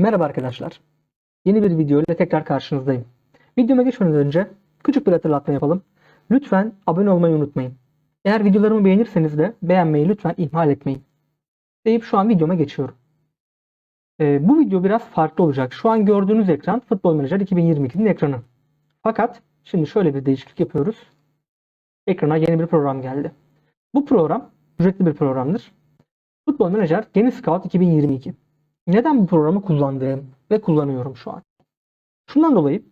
Merhaba arkadaşlar. Yeni bir video ile tekrar karşınızdayım. Videoma geçmeden önce küçük bir hatırlatma yapalım. Lütfen abone olmayı unutmayın. Eğer videolarımı beğenirseniz de beğenmeyi lütfen ihmal etmeyin. Deyip şu an videoma geçiyorum. Ee, bu video biraz farklı olacak. Şu an gördüğünüz ekran Futbol Manager 2022'nin ekranı. Fakat şimdi şöyle bir değişiklik yapıyoruz. Ekrana yeni bir program geldi. Bu program ücretli bir programdır. Futbol Manager Geni Scout 2022. Neden bu programı kullandığım ve kullanıyorum şu an? Şundan dolayı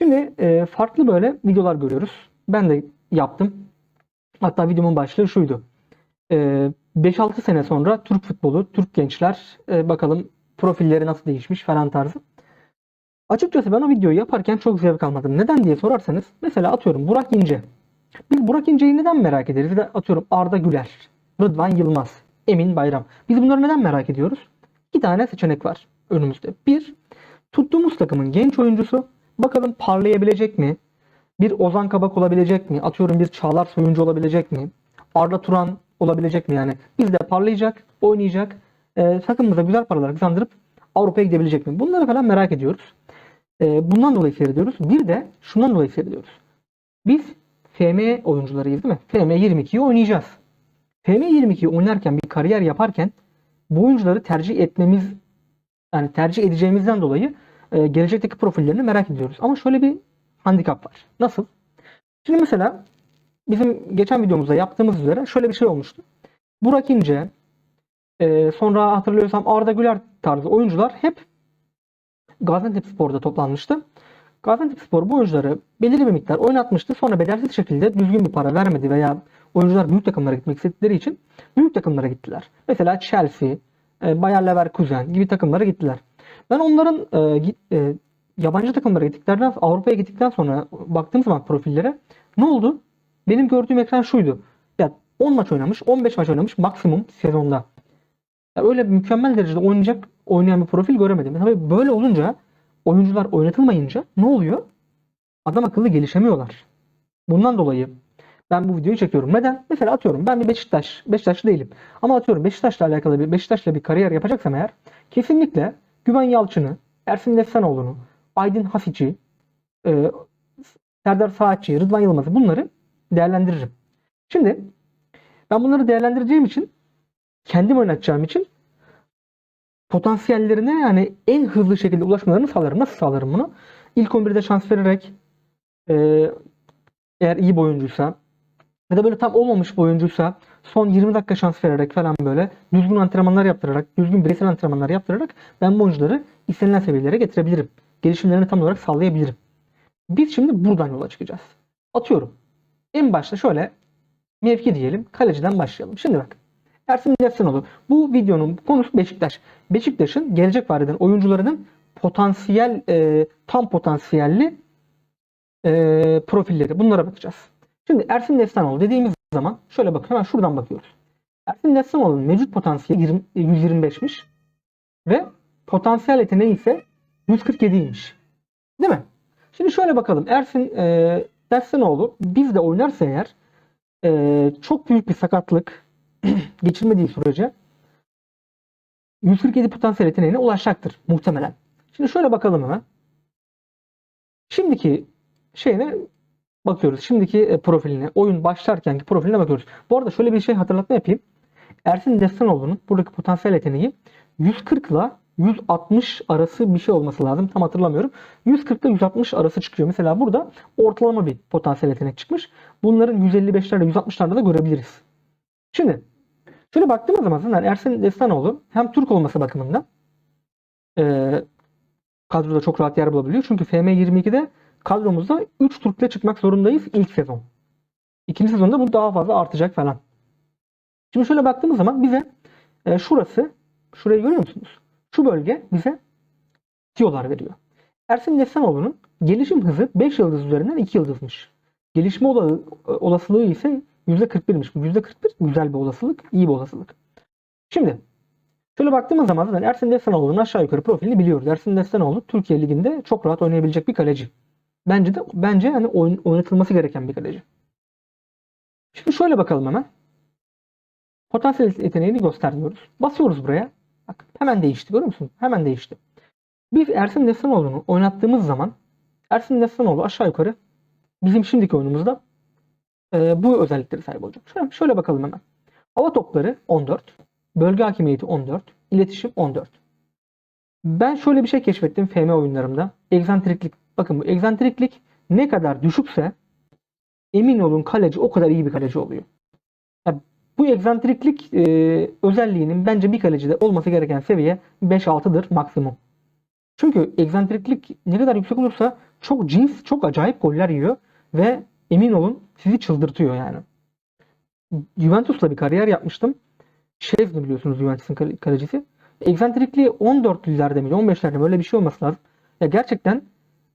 şimdi e, farklı böyle videolar görüyoruz. Ben de yaptım. Hatta videomun başlığı şuydu. E, 5-6 sene sonra Türk futbolu, Türk gençler e, bakalım profilleri nasıl değişmiş falan tarzı. Açıkçası ben o videoyu yaparken çok zevk almadım. Neden diye sorarsanız mesela atıyorum Burak İnce. Biz Burak İnce'yi neden merak ederiz? Atıyorum Arda Güler, Rıdvan Yılmaz, Emin Bayram. Biz bunları neden merak ediyoruz? İki tane seçenek var önümüzde. Bir, tuttuğumuz takımın genç oyuncusu. Bakalım parlayabilecek mi? Bir Ozan Kabak olabilecek mi? Atıyorum bir Çağlar Soyuncu olabilecek mi? Arda Turan olabilecek mi yani? Bizde parlayacak, oynayacak. E, takımımıza güzel paralar kazandırıp Avrupa'ya gidebilecek mi? Bunları falan merak ediyoruz. E, bundan dolayı seyrediyoruz. Bir de şundan dolayı seyrediyoruz. Biz FM oyuncularıyız değil mi? FM 22'yi oynayacağız. FM 22'yi oynarken bir kariyer yaparken bu oyuncuları tercih etmemiz yani tercih edeceğimizden dolayı e, gelecekteki profillerini merak ediyoruz. Ama şöyle bir handikap var. Nasıl? Şimdi mesela bizim geçen videomuzda yaptığımız üzere şöyle bir şey olmuştu. Burak İnce, e, sonra hatırlıyorsam Arda Güler tarzı oyuncular hep Gaziantepspor'da toplanmıştı. Gaziantepspor bu oyuncuları belirli bir miktar oynatmıştı. Sonra bedelsiz şekilde düzgün bir para vermedi veya oyuncular büyük takımlara gitmek istedikleri için büyük takımlara gittiler. Mesela Chelsea, e, Bayer Leverkusen gibi takımlara gittiler. Ben onların e, e, yabancı takımlara gittiklerden Avrupa'ya gittikten sonra baktığım zaman profillere ne oldu? Benim gördüğüm ekran şuydu. Ya 10 maç oynamış, 15 maç oynamış maksimum sezonda. Ya öyle mükemmel derecede oynayacak, oynayan bir profil göremedim. Tabii böyle olunca oyuncular oynatılmayınca ne oluyor? Adam akıllı gelişemiyorlar. Bundan dolayı ben bu videoyu çekiyorum. Neden? Mesela atıyorum ben bir Beşiktaş, Beşiktaşlı değilim. Ama atıyorum Beşiktaş'la alakalı bir Beşiktaş'la bir kariyer yapacaksam eğer kesinlikle Güven Yalçın'ı, Ersin Nefsanoğlu'nu, Aydın Hasiç'i, e, Serdar Saatçı'yı, Rıdvan Yılmaz'ı bunları değerlendiririm. Şimdi ben bunları değerlendireceğim için kendim oynatacağım için potansiyellerine yani en hızlı şekilde ulaşmalarını sağlarım. Nasıl sağlarım bunu? İlk 11'de şans vererek e, eğer iyi bir ya da böyle tam olmamış bir oyuncuysa son 20 dakika şans vererek falan böyle düzgün antrenmanlar yaptırarak, düzgün bireysel antrenmanlar yaptırarak ben bu oyuncuları istenilen seviyelere getirebilirim. Gelişimlerini tam olarak sağlayabilirim. Biz şimdi buradan yola çıkacağız. Atıyorum. En başta şöyle mevki diyelim. Kaleciden başlayalım. Şimdi bak. Ersin Nefsanoğlu. Bu videonun konusu Beşiktaş. Beşiktaş'ın gelecek vaat eden oyuncularının potansiyel, e, tam potansiyelli e, profilleri. Bunlara bakacağız. Şimdi Ersin Nefsanoğlu dediğimiz zaman şöyle bak hemen şuradan bakıyoruz. Ersin Nefsanoğlu'nun mevcut potansiyeli 20 125'miş ve potansiyel yeteneği ise 147'ymiş. Değil mi? Şimdi şöyle bakalım. Ersin e, Nefsanoğlu bizde oynarsa eğer e, çok büyük bir sakatlık geçirmediği sürece 147 potansiyel yeteneğine ulaşacaktır muhtemelen. Şimdi şöyle bakalım hemen. Şimdiki şeyine bakıyoruz. Şimdiki e, profiline, oyun başlarkenki profiline bakıyoruz. Bu arada şöyle bir şey hatırlatma yapayım. Ersin Destanoğlu'nun buradaki potansiyel yeteneği 140 ile 160 arası bir şey olması lazım. Tam hatırlamıyorum. 140 ile 160 arası çıkıyor. Mesela burada ortalama bir potansiyel yetenek çıkmış. Bunların 155'lerde 160'larda da görebiliriz. Şimdi şöyle baktığımız zaman zaten Ersin Destanoğlu hem Türk olması bakımından e, kadroda çok rahat yer bulabiliyor. Çünkü FM22'de kadromuzda 3 Türk'le çıkmak zorundayız ilk sezon. İkinci sezonda bu daha fazla artacak falan. Şimdi şöyle baktığımız zaman bize e, şurası, şurayı görüyor musunuz? Şu bölge bize tiyolar veriyor. Ersin Nesanoğlu'nun gelişim hızı 5 yıldız üzerinden 2 yıldızmış. Gelişme ola- olasılığı ise %41'miş. Bu %41 güzel bir olasılık, iyi bir olasılık. Şimdi şöyle baktığımız zaman zaten Ersin Destanoğlu'nun aşağı yukarı profilini biliyoruz. Ersin Destanoğlu Türkiye Ligi'nde çok rahat oynayabilecek bir kaleci. Bence de bence yani oynatılması gereken bir kaleci. Şimdi şöyle bakalım hemen. Potansiyel yeteneğini göster diyoruz. Basıyoruz buraya. Bak hemen değişti görüyor musun? Hemen değişti. Biz Ersin Destanoğlu'nu oynattığımız zaman Ersin Destanoğlu aşağı yukarı bizim şimdiki oyunumuzda e, bu özellikleri sahip olacak. Şöyle, şöyle bakalım hemen. Hava topları 14, bölge hakimiyeti 14, iletişim 14. Ben şöyle bir şey keşfettim FM oyunlarımda. Egzantriklik. Bakın bu egzantriklik ne kadar düşükse emin olun kaleci o kadar iyi bir kaleci oluyor. Bu egzantriklik e, özelliğinin bence bir kalecide olması gereken seviye 5-6'dır maksimum. Çünkü egzantriklik ne kadar yüksek olursa çok cins, çok acayip goller yiyor ve emin olun sizi çıldırtıyor yani. Juventus'ta bir kariyer yapmıştım. Şevni biliyorsunuz Juventus'un kale- kalecisi. Egzantrikliği 14'lülerde mi 15'lerde mi öyle bir şey olması lazım. Ya gerçekten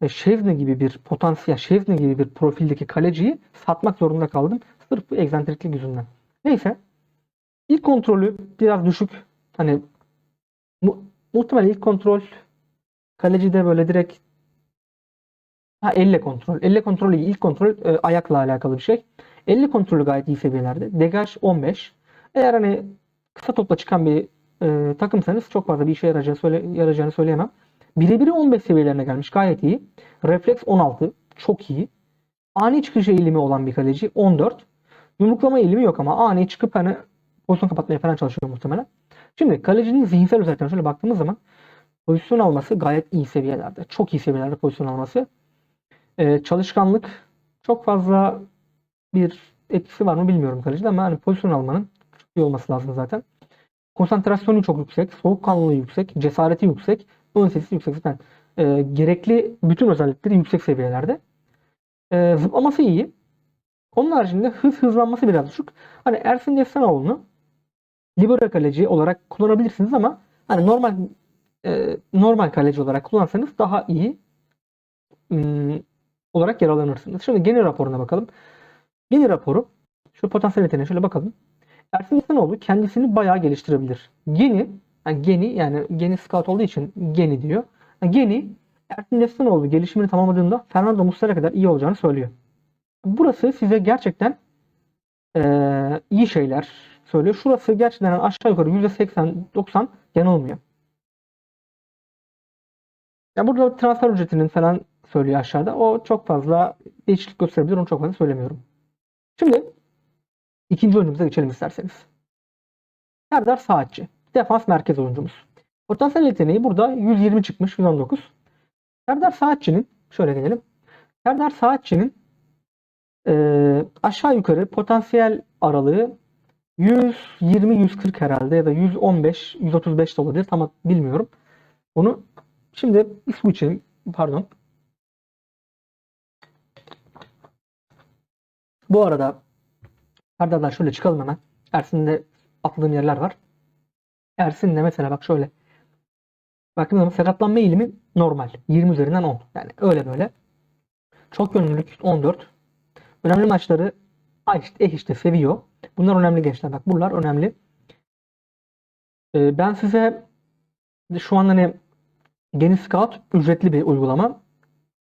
e, Şevni gibi bir potansiyel, Şevni gibi bir profildeki kaleciyi satmak zorunda kaldım. Sırf bu egzantriklik yüzünden. Neyse. İlk kontrolü biraz düşük. Hani mu muhtemelen ilk kontrol kaleci de böyle direkt ha, elle kontrol. Elle kontrolü ilk kontrol e, ayakla alakalı bir şey. Elle kontrolü gayet iyi seviyelerde. Degaj 15. Eğer hani kısa topla çıkan bir e, takımsanız çok fazla bir işe yarayacağını, söyle, yarayacağını söyleyemem. Birebiri 15 seviyelerine gelmiş. Gayet iyi. Refleks 16. Çok iyi. Ani çıkış eğilimi olan bir kaleci 14. Yumruklama eğilimi yok ama ani çıkıp hani pozisyon kapatmaya falan çalışıyor muhtemelen. Şimdi kalecinin zihinsel özelliklerine şöyle baktığımız zaman pozisyon alması gayet iyi seviyelerde. Çok iyi seviyelerde pozisyon alması. Ee, çalışkanlık çok fazla bir etkisi var mı bilmiyorum kalecide ama hani pozisyon almanın iyi olması lazım zaten. Konsantrasyonu çok yüksek, soğukkanlılığı yüksek, cesareti yüksek, ön sesi yüksek. Zaten e, gerekli bütün özellikleri yüksek seviyelerde. E, zıplaması iyi. Onun haricinde hız hızlanması biraz düşük. Hani Ersin Destanoğlu'nu libero kaleci olarak kullanabilirsiniz ama hani normal e, normal kaleci olarak kullansanız daha iyi ım, olarak yararlanırsınız. Şimdi geni raporuna bakalım. Geni raporu şu potansiyel yeteneğine şöyle bakalım. Ersin Destanoğlu kendisini bayağı geliştirebilir. Geni yani geni yani geni scout olduğu için geni diyor. Yani geni Ersin Destanoğlu gelişimini tamamladığında Fernando Muslera kadar iyi olacağını söylüyor. Burası size gerçekten eee, iyi şeyler söylüyor. Şurası gerçekten aşağı yukarı %80-90 yanılmıyor. Ya burada transfer ücretinin falan söylüyor aşağıda. O çok fazla değişiklik gösterebilir. Onu çok fazla söylemiyorum. Şimdi ikinci oyunumuza geçelim isterseniz. Serdar Saatçi. Defans merkez oyuncumuz. Potansiyel yeteneği burada 120 çıkmış. 119. Serdar Saatçi'nin şöyle gelelim. Serdar Saatçi'nin eee, aşağı yukarı potansiyel aralığı 120-140 herhalde ya da 115-135 de olabilir. Tam bilmiyorum. Onu şimdi su içelim. Pardon. Bu arada Serdar'dan şöyle çıkalım hemen. Ersin'de atladığım yerler var. Ersin'de mesela bak şöyle. Baktığım zaman sakatlanma eğilimi normal. 20 üzerinden 10. Yani öyle böyle. Çok yönlülük 14. Önemli maçları ah işte, eh işte seviyor. Bunlar önemli gençler. Bak bunlar önemli. Ee, ben size şu an hani Geni Scout ücretli bir uygulama.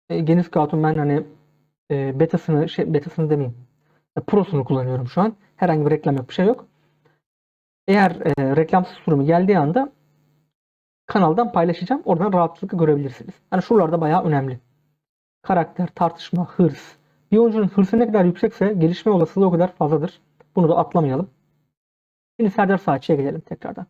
E, Geni Scout'un ben hani e, betasını şey betasını demeyeyim. E, Pro'sunu kullanıyorum şu an. Herhangi bir reklam yok, bir şey yok. Eğer e, reklamsız sürümü geldiği anda kanaldan paylaşacağım. Oradan rahatlıkla görebilirsiniz. Hani şuralarda bayağı önemli. Karakter, tartışma, hırs. Bir oyuncunun hırsı ne kadar yüksekse gelişme olasılığı o kadar fazladır. Bunu da atlamayalım. Şimdi Serdar Saatçı'ya gelelim tekrardan.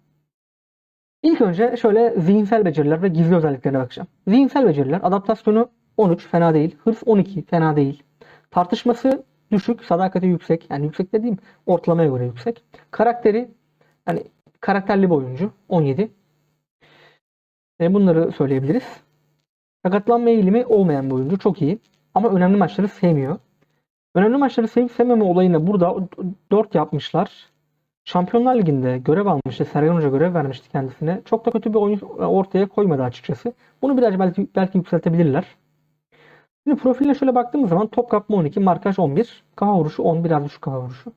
İlk önce şöyle zihinsel beceriler ve gizli özelliklerine bakacağım. Zihinsel beceriler, adaptasyonu 13 fena değil. Hırs 12 fena değil. Tartışması düşük, sadakati yüksek. Yani yüksek dediğim ortalamaya göre yüksek. Karakteri yani karakterli bir oyuncu 17. E, bunları söyleyebiliriz. Sakatlanma eğilimi olmayan bir oyuncu çok iyi. Ama önemli maçları sevmiyor. Önemli maçları sevip sevmeme olayını burada 4 yapmışlar. Şampiyonlar Ligi'nde görev almıştı. Sergen Hoca görev vermişti kendisine. Çok da kötü bir oyun ortaya koymadı açıkçası. Bunu biraz belki, belki yükseltebilirler. Şimdi profiline şöyle baktığımız zaman top kapma 12, markaj 11, kafa vuruşu 10, biraz düşük kafa vuruşu.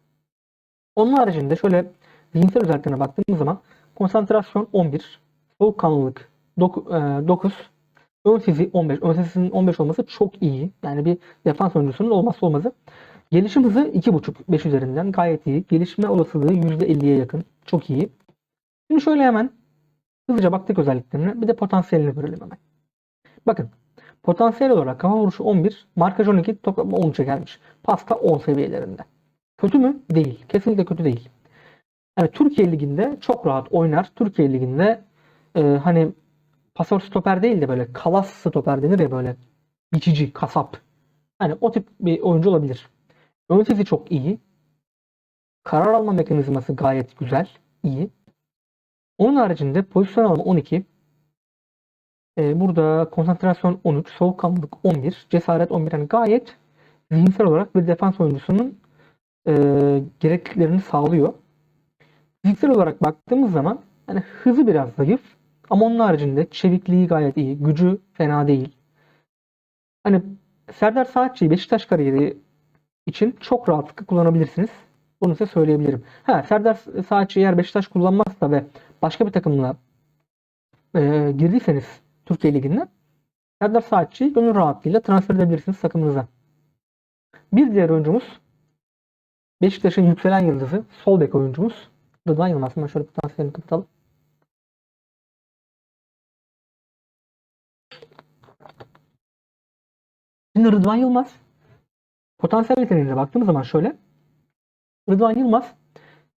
Onun haricinde şöyle zihinsel özelliklerine baktığımız zaman konsantrasyon 11, soğukkanlılık 9, ön sezi 15. Ön sesinin 15 olması çok iyi. Yani bir defans oyuncusunun olmazsa olmazı. Gelişim hızı 2.5 5 üzerinden gayet iyi. Gelişme olasılığı %50'ye yakın. Çok iyi. Şimdi şöyle hemen hızlıca baktık özelliklerine. Bir de potansiyelini görelim hemen. Bakın potansiyel olarak kafa vuruşu 11, markaj 12, toplam 13'e gelmiş. Pasta 10 seviyelerinde. Kötü mü? Değil. Kesinlikle kötü değil. Yani Türkiye Ligi'nde çok rahat oynar. Türkiye Ligi'nde e, hani pasör stoper değil de böyle kalas stoper denir ya böyle biçici, kasap. Hani o tip bir oyuncu olabilir. Ön sesi çok iyi. Karar alma mekanizması gayet güzel, iyi. Onun haricinde pozisyon alma 12. Ee, burada konsantrasyon 13, soğukkanlılık 11, cesaret 11. Yani gayet zihinsel olarak bir defans oyuncusunun e, gerekliliklerini sağlıyor. Fiziksel olarak baktığımız zaman yani hızı biraz zayıf ama onun haricinde çevikliği gayet iyi, gücü fena değil. Hani Serdar Saatçı'yı Beşiktaş kariyeri için çok rahatlıkla kullanabilirsiniz. Bunu size söyleyebilirim. Ha, Serdar Saatçı eğer Beşiktaş kullanmazsa ve başka bir takımla e, girdiyseniz Türkiye Ligi'ne Serdar Saatçı'yı gönül rahatlığıyla transfer edebilirsiniz takımınıza. Bir diğer oyuncumuz Beşiktaş'ın yükselen yıldızı sol bek oyuncumuz Rıdvan Yılmaz. Şöyle potansiyelini kapatalım. Şimdi Rıdvan Yılmaz potansiyel yeteneğine baktığımız zaman şöyle Rıdvan Yılmaz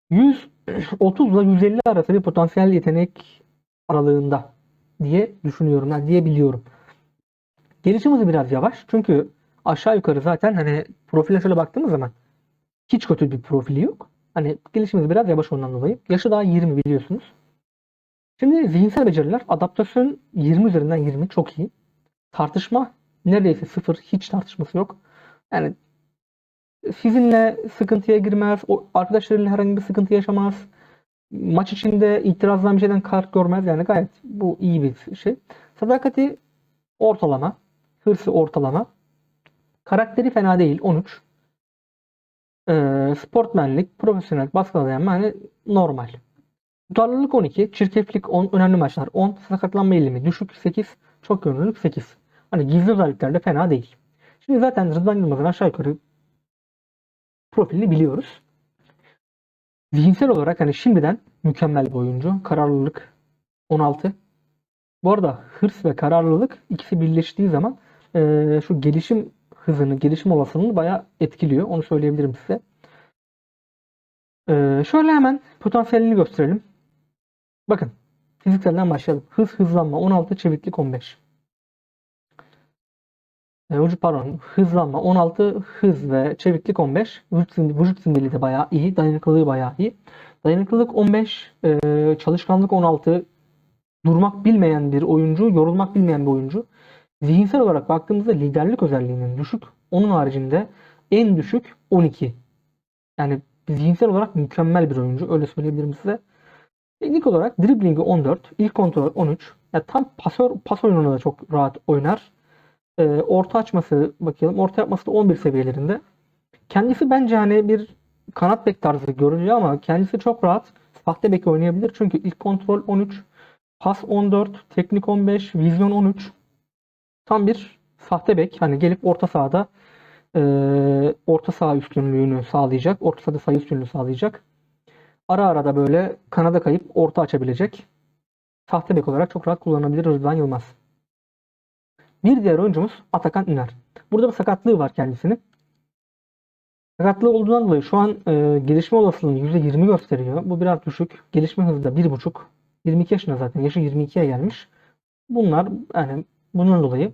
130 ile 150 arası bir potansiyel yetenek aralığında diye düşünüyorum. Diye biliyorum. Gelişim hızı biraz yavaş. Çünkü aşağı yukarı zaten hani profile şöyle baktığımız zaman hiç kötü bir profili yok. Hani gelişim hızı biraz yavaş ondan dolayı. Yaşı daha 20 biliyorsunuz. Şimdi zihinsel beceriler adaptasyon 20 üzerinden 20 çok iyi. Tartışma neredeyse sıfır hiç tartışması yok. Yani sizinle sıkıntıya girmez, o arkadaşlarıyla herhangi bir sıkıntı yaşamaz. Maç içinde itirazdan bir şeyden kart görmez. Yani gayet bu iyi bir şey. Sadakati ortalama. Hırsı ortalama. Karakteri fena değil. 13. Ee, sportmenlik, profesyonel, dayanma yani normal. Tutarlılık 12, çirkeflik 10, önemli maçlar 10, sakatlanma eğilimi düşük 8, çok yönlülük 8. Hani gizli özellikler de fena değil. Şimdi zaten Rıdvan Yılmaz'ın aşağı yukarı profilini biliyoruz. Zihinsel olarak hani şimdiden mükemmel bir oyuncu. Kararlılık 16. Bu arada hırs ve kararlılık ikisi birleştiği zaman eee, şu gelişim hızını, gelişim olasılığını bayağı etkiliyor. Onu söyleyebilirim size. Eee, şöyle hemen potansiyelini gösterelim. Bakın fizikselden başlayalım. Hız, hızlanma 16, çeviklik 15. E, vücut pardon hızlanma 16 hız ve çeviklik 15 vücut, vücut simgeli de bayağı iyi dayanıklılığı bayağı iyi dayanıklılık 15 e, çalışkanlık 16 durmak bilmeyen bir oyuncu yorulmak bilmeyen bir oyuncu zihinsel olarak baktığımızda liderlik özelliğinin düşük onun haricinde en düşük 12 yani zihinsel olarak mükemmel bir oyuncu öyle söyleyebilirim size teknik olarak driblingi 14 ilk kontrol 13 yani tam pasör, pas oyununa da çok rahat oynar e, orta açması bakayım. Orta yapması da 11 seviyelerinde. Kendisi bence hani bir kanat bek tarzı görünüyor ama kendisi çok rahat sahte bek oynayabilir. Çünkü ilk kontrol 13, pas 14, teknik 15, vizyon 13. Tam bir sahte bek. Hani gelip orta sahada e, orta saha üstünlüğünü sağlayacak. Orta sahada sayı üstünlüğünü sağlayacak. Ara ara da böyle kanada kayıp orta açabilecek. Sahte bek olarak çok rahat kullanabilir Rıdvan Yılmaz. Bir diğer oyuncumuz Atakan Üner. Burada bir sakatlığı var kendisinin. Sakatlığı olduğundan dolayı şu an e, gelişme olasılığını %20 gösteriyor. Bu biraz düşük. Gelişme hızı da 1.5. 22 yaşında zaten. Yaşı 22'ye gelmiş. Bunlar yani bundan dolayı.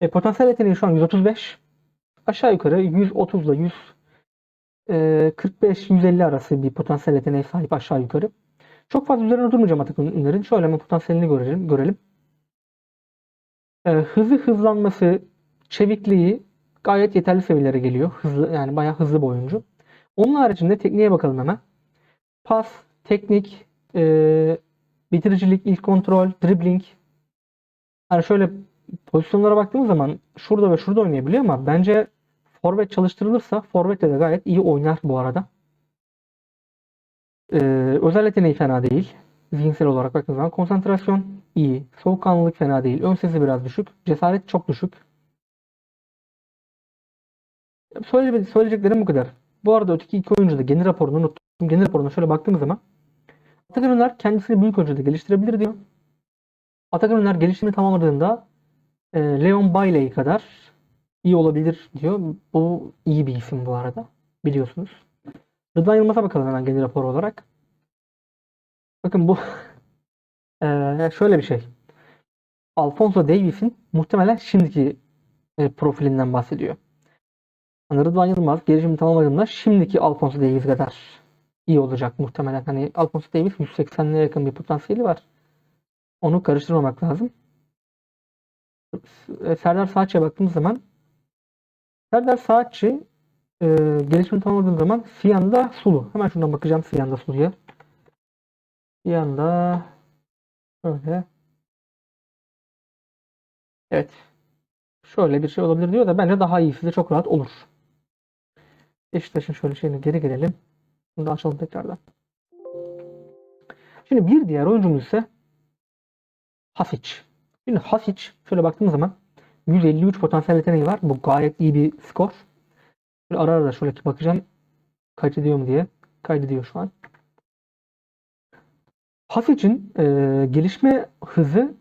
E, potansiyel yeteneği şu an 135. Aşağı yukarı 130 ile 100 e, 45-150 arası bir potansiyel yeteneğe sahip aşağı yukarı. Çok fazla üzerine durmayacağım Atakan Üner'in. Şöyle hemen potansiyelini görelim. görelim. E, hızı hızlanması, çevikliği gayet yeterli seviyelere geliyor. Hızlı yani bayağı hızlı bir oyuncu. Onun haricinde tekniğe bakalım hemen. Pas, teknik, e, bitiricilik, ilk kontrol, dribbling. Yani şöyle pozisyonlara baktığımız zaman şurada ve şurada oynayabiliyor ama bence forvet çalıştırılırsa forvette de gayet iyi oynar bu arada. E, özel yeteneği fena değil. Zihinsel olarak baktığımız zaman konsantrasyon iyi. Soğukkanlılık fena değil. Ön sesi biraz düşük. Cesaret çok düşük. Söyle, söyleyeceklerim bu kadar. Bu arada öteki iki oyuncu da genel raporunu unuttum. Genel raporuna şöyle baktığımız zaman Atakan Öner kendisini büyük ölçüde geliştirebilir diyor. Atakan Öner gelişimini tamamladığında e, Leon Bailey kadar iyi olabilir diyor. Bu iyi bir isim bu arada. Biliyorsunuz. Rıdvan Yılmaz'a bakalım hemen genel rapor olarak. Bakın bu e, şöyle bir şey. Alfonso Davies'in muhtemelen şimdiki e, profilinden bahsediyor. Hani Rıdvan Yılmaz gelişimi tamamladığında şimdiki Alfonso Davies kadar iyi olacak muhtemelen. Hani Alfonso Davies 180'lere yakın bir potansiyeli var. Onu karıştırmamak lazım. E, Serdar Saatçı'ya baktığımız zaman Serdar Saatçı e, gelişimini tamamladığım zaman Siyan'da Sulu. Hemen şuradan bakacağım Siyan'da Sulu'ya. Siyan'da şöyle Evet. Şöyle bir şey olabilir diyor da bence daha iyisi de çok rahat olur. Beşiktaş'ın şöyle şeyine geri gelelim. Bunu da açalım tekrardan. Şimdi bir diğer oyuncumuz ise Hasic. Şimdi Hasic şöyle baktığımız zaman 153 potansiyel yeteneği var. Bu gayet iyi bir skor. Şöyle ara ara şöyle bakacağım. Kaydediyor mu diye. Kaydediyor şu an. Hasic'in e, gelişme hızı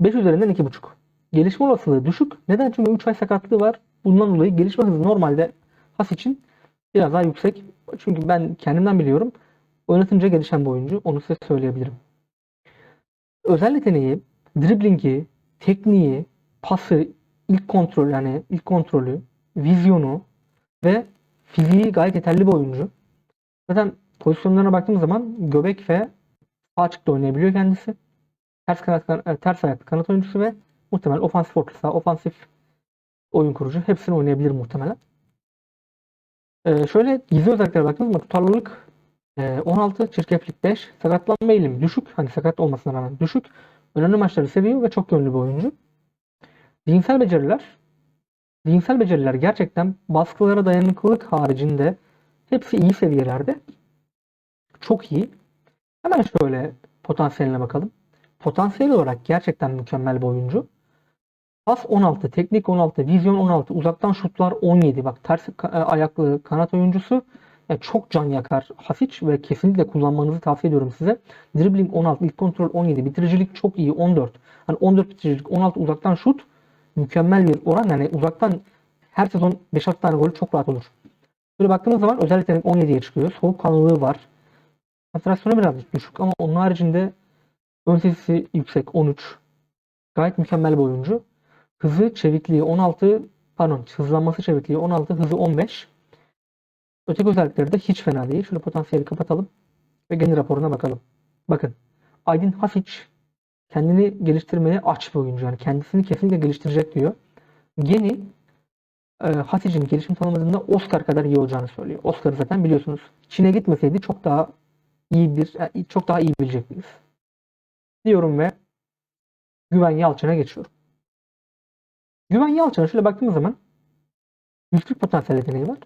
5 üzerinden 2.5. Gelişme olasılığı düşük. Neden? Çünkü 3 ay sakatlığı var. Bundan dolayı gelişme hızı normalde Has için biraz daha yüksek. Çünkü ben kendimden biliyorum. Oynatınca gelişen bir oyuncu. Onu size söyleyebilirim. Özel yeteneği, driblingi, tekniği, pası, ilk kontrol yani ilk kontrolü, vizyonu ve fiziği gayet yeterli bir oyuncu. Zaten pozisyonlarına baktığımız zaman göbek ve sağ açıkta oynayabiliyor kendisi. Ters kanat, e, ters ayaklı kanat oyuncusu ve muhtemelen ofansif orta saha, ofansif oyun kurucu. Hepsini oynayabilir muhtemelen. Ee, şöyle gizli özelliklere baktığımız zaman tutarlılık e, 16, çirkeflik 5, sakatlanma eğilimi düşük. Hani sakat olmasına rağmen düşük. Önemli maçları seviyor ve çok yönlü bir oyuncu. Zihinsel beceriler. Zihinsel beceriler gerçekten baskılara dayanıklılık haricinde hepsi iyi seviyelerde. Çok iyi. Hemen şöyle potansiyeline bakalım. Potansiyel olarak gerçekten mükemmel bir oyuncu. Pas 16, teknik 16, vizyon 16, uzaktan şutlar 17. Bak ters ayaklı kanat oyuncusu yani çok can yakar Hasic ve kesinlikle kullanmanızı tavsiye ediyorum size. Dribbling 16, ilk kontrol 17, bitiricilik çok iyi 14. Hani 14 bitiricilik, 16 uzaktan şut mükemmel bir oran. Yani uzaktan her sezon 5-6 tane gol çok rahat olur. Böyle baktığımız zaman özel yetenek 17'ye çıkıyor. Soğukkanlılığı var. Konsantrasyonu biraz düşük ama onun haricinde ön sesi yüksek 13. Gayet mükemmel bir oyuncu. Hızı, çevikliği 16, pardon hızlanması çevikliği 16, hızı 15. Öteki özellikleri de hiç fena değil. Şöyle potansiyeli kapatalım ve genel raporuna bakalım. Bakın Aydın Hasic kendini geliştirmeye aç bir oyuncu. Yani kendisini kesinlikle geliştirecek diyor. Geni e, Hasic'in gelişim tanımladığında Oscar kadar iyi olacağını söylüyor. Oscar'ı zaten biliyorsunuz. Çin'e gitmeseydi çok daha iyi bir e, çok daha iyi bilecektiniz. Diyorum ve Güven Yalçın'a geçiyorum. Güven Yalçın'a şöyle baktığımız zaman 140 potansiyel yeteneği var.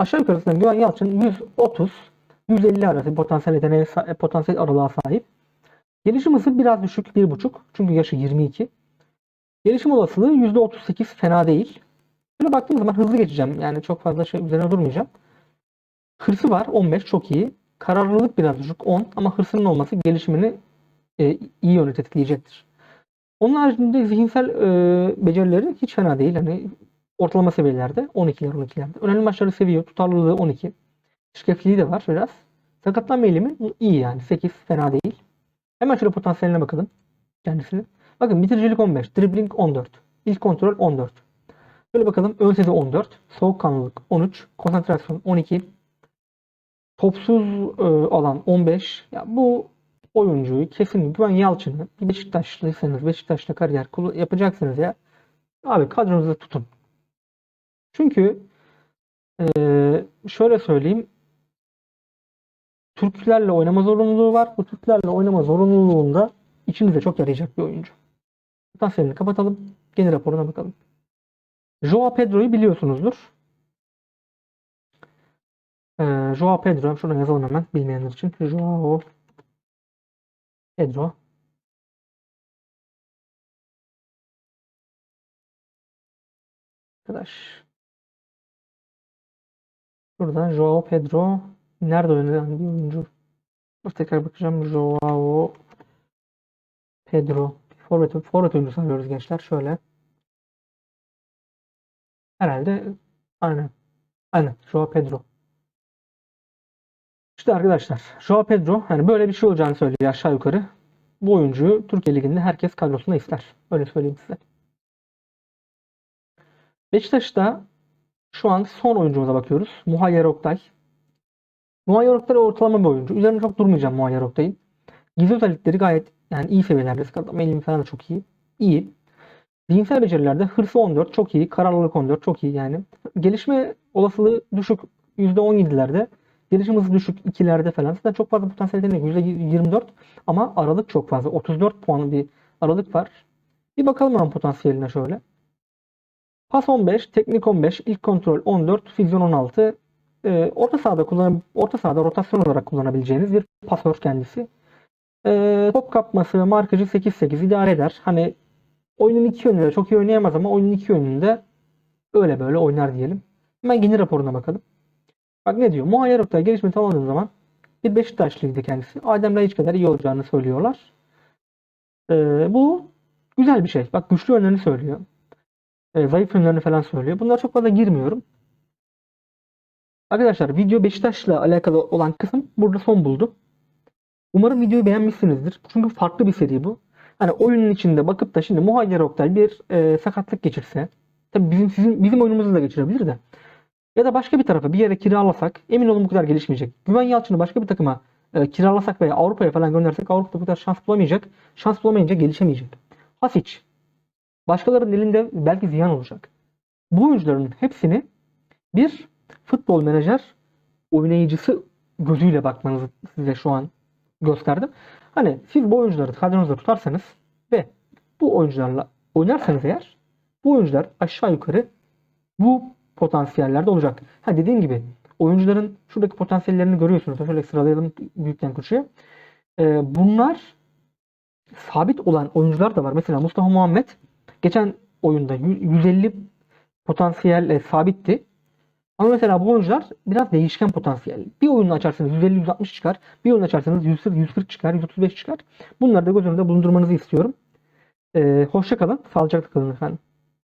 Aşağı yukarısından Güven Yalçın 130 150 arası potansiyel yeteneğe potansiyel aralığa sahip. Gelişim hızı biraz düşük 1.5 çünkü yaşı 22. Gelişim olasılığı %38 fena değil. Şöyle baktığım zaman hızlı geçeceğim. Yani çok fazla şey üzerine durmayacağım. Hırsı var 15 çok iyi. Kararlılık biraz düşük 10 ama hırsının olması gelişimini e, iyi yöne tetikleyecektir. Onun haricinde zihinsel e, becerileri hiç fena değil. Hani ortalama seviyelerde 12'ler 12'lerde. Önemli maçları seviyor. Tutarlılığı 12. Şirketliği de var biraz. Sakatlanma eğilimi iyi yani. 8 fena değil. Hemen şöyle potansiyeline bakalım. Kendisini. Bakın bitiricilik 15. Dribbling 14. İlk kontrol 14. Şöyle bakalım. Ön sezi 14. Soğukkanlılık 13. Konsantrasyon 12. Topsuz e, alan 15. Ya bu oyuncuyu kesin Güven Yalçın'ı Beşiktaşlıysanız Beşiktaş'ta kariyer yapacaksınız ya. Abi kadronuza tutun. Çünkü eee, şöyle söyleyeyim. Türklerle oynama zorunluluğu var. Bu Türklerle oynama zorunluluğunda içinize çok yarayacak bir oyuncu. Potansiyelini kapatalım. Genel raporuna bakalım. Joao Pedro'yu biliyorsunuzdur. Eee Joao Pedro. Şuradan yazalım hemen bilmeyenler için. Joao Pedro. Arkadaş. Buradan Joao Pedro nerede oynayan bir oyuncu? Dur tekrar bakacağım. Joao Pedro. Forvet, forvet oyuncusu arıyoruz gençler. Şöyle. Herhalde aynen. Aynen. Joao Pedro. İşte arkadaşlar Joao Pedro hani böyle bir şey olacağını söylüyor aşağı yukarı. Bu oyuncuyu Türkiye Ligi'nde herkes kadrosunda ister. Öyle söyleyeyim size. Beşiktaş'ta şu an son oyuncumuza bakıyoruz. Muhayyer Oktay. Muhayyer Oktay ortalama bir oyuncu. Üzerine çok durmayacağım Muhayyer Oktay'ın. Gizli özellikleri gayet yani iyi seviyelerde. Adam elimi falan da çok iyi. İyi. Zihinsel becerilerde hırsı 14 çok iyi. Kararlılık 14 çok iyi yani. Gelişme olasılığı düşük %17'lerde. Gelişim hızı düşük 2'lerde falan. Zaten çok fazla potansiyel yetenek yok. %24 ama aralık çok fazla. 34 puanlı bir aralık var. Bir bakalım hemen potansiyeline şöyle. Pas 15, teknik 15, ilk kontrol 14, füzyon 16. Ee, orta sahada kullan orta sahada rotasyon olarak kullanabileceğiniz bir pasör kendisi. Ee, top kapması, markajı 8-8 idare eder. Hani oyunun iki yönünde çok iyi oynayamaz ama oyunun iki yönünde öyle böyle oynar diyelim. Hemen genel raporuna bakalım. Bak ne diyor? Muayyer Oktay gelişmeyi tamamladığı zaman bir Beşiktaşlıydı kendisi. Adem Laiç kadar iyi olacağını söylüyorlar. Ee, bu güzel bir şey. Bak güçlü yönlerini söylüyor. Ee, zayıf yönlerini falan söylüyor. Bunlara çok fazla girmiyorum. Arkadaşlar video Beşiktaş'la alakalı olan kısım burada son buldu. Umarım videoyu beğenmişsinizdir. Çünkü farklı bir seri bu. Hani oyunun içinde bakıp da şimdi Muhayyer Oktay bir e, sakatlık geçirse tabii bizim sizin bizim oyunumuzu da geçirebilir de ya da başka bir tarafa bir yere kiralasak emin olun bu kadar gelişmeyecek. Güven Yalçın'ı başka bir takıma e, kiralasak veya Avrupa'ya falan göndersek Avrupa'da bu kadar şans bulamayacak. Şans bulamayınca gelişemeyecek. Hasic başkalarının elinde belki ziyan olacak. Bu oyuncuların hepsini bir futbol menajer oynayıcısı gözüyle bakmanızı size şu an gösterdim. Hani siz bu oyuncuları kadronuzda tutarsanız ve bu oyuncularla oynarsanız eğer bu oyuncular aşağı yukarı bu potansiyellerde olacak. Ha dediğim gibi oyuncuların şuradaki potansiyellerini görüyorsunuz. Şöyle sıralayalım büyükten küçüğe. Ee, bunlar sabit olan oyuncular da var. Mesela Mustafa Muhammed geçen oyunda 150 potansiyel sabitti. Ama mesela bu oyuncular biraz değişken potansiyel. Bir oyunu açarsanız 150-160 çıkar. Bir oyunu açarsanız 140 çıkar, 135 çıkar. Bunları da göz önünde bulundurmanızı istiyorum. Ee, hoşça kalın. Sağlıcakla kalın efendim.